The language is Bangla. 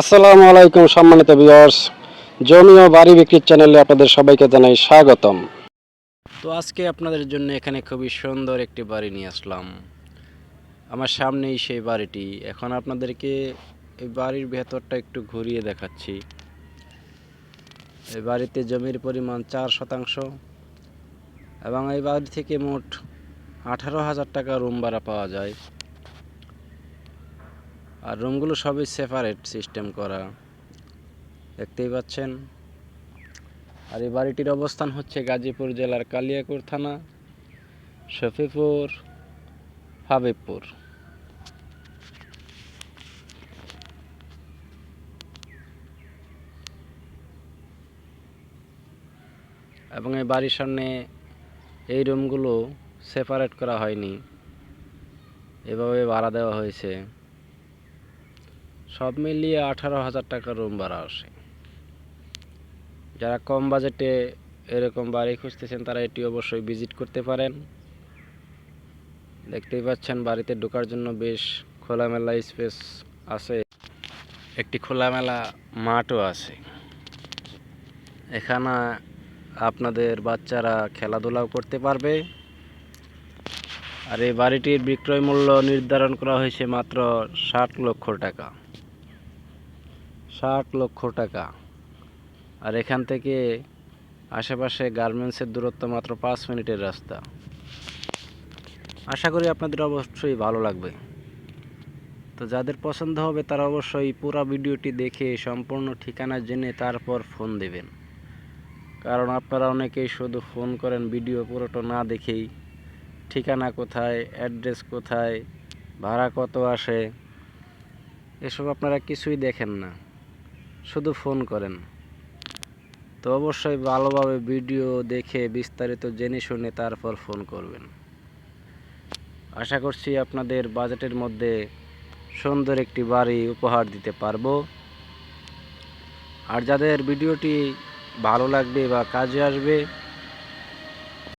আসসালামু আলাইকুম সম্মানিত ভিউয়ার্স। জমি ও বাড়ি বিক্রির চ্যানেলে আপনাদের সবাইকে জানাই স্বাগতম। তো আজকে আপনাদের জন্য এখানে খুবই সুন্দর একটি বাড়ি নিয়ে আসলাম। আমার সামনেই সেই বাড়িটি। এখন আপনাদেরকে এই বাড়ির ভেতরটা একটু ঘুরিয়ে দেখাচ্ছি। এই বাড়িতে জমির পরিমাণ চার শতাংশ এবং এই বাড়ি থেকে মোট আঠারো হাজার টাকা রুম ভাড়া পাওয়া যায়। আর রুমগুলো সবই সেপারেট সিস্টেম করা। দেখতেই পাচ্ছেন? আর এই বাড়িটির অবস্থান হচ্ছে গাজীপুর জেলার কালিয়াকুর থানা, শফিপুর, হাবিবপুর। এবং এই বাড়ির সামনে এই রুমগুলো সেপারেট করা হয়নি। এভাবে ভাড়া দেওয়া হয়েছে। সব মিলিয়ে আঠারো হাজার টাকা রুম ভাড়া আসে। যারা কম বাজেটে এরকম বাড়ি খুঁজতেছেন, তারা এটি অবশ্যই ভিজিট করতে পারেন। দেখতেই পাচ্ছেন, বাড়িতে ঢোকার জন্য বেশ খোলামেলা স্পেস আছে। একটি খোলামেলা মাঠও আছে। এখানে আপনাদের বাচ্চারা খেলাধুলাও করতে পারবে। আর এই বাড়িটির বিক্রয় মূল্য নির্ধারণ করা হয়েছে মাত্র ষাট লক্ষ টাকা। ষাট লক্ষ টাকা। আর এখান থেকে আশেপাশে গার্মেন্টসের দূরত্ব মাত্র পাঁচ মিনিটের রাস্তা। আশা করি আপনাদের অবশ্যই ভালো লাগবে। তো যাদের পছন্দ হবে তারা অবশ্যই পুরো ভিডিওটি দেখে সম্পূর্ণ ঠিকানা জেনে তারপর ফোন দেবেন। কারণ আপনারা অনেকেই শুধু ফোন করেন ভিডিও পুরোটা না দেখেই। ঠিকানা কোথায়, অ্যাড্রেস কোথায়, ভাড়া কত আসে, এসব আপনারা কিছুই দেখেন না। শুধু ফোন করেন। তো অবশ্যই ভালোভাবে ভিডিও দেখে বিস্তারিত জেনে শুনে তারপর ফোন করবেন। আশা করছি আপনাদের বাজেটের মধ্যে সুন্দর একটি বাড়ি উপহার দিতে পারব। আর যাদের ভিডিওটি ভালো লাগবে বা কাজে আসবে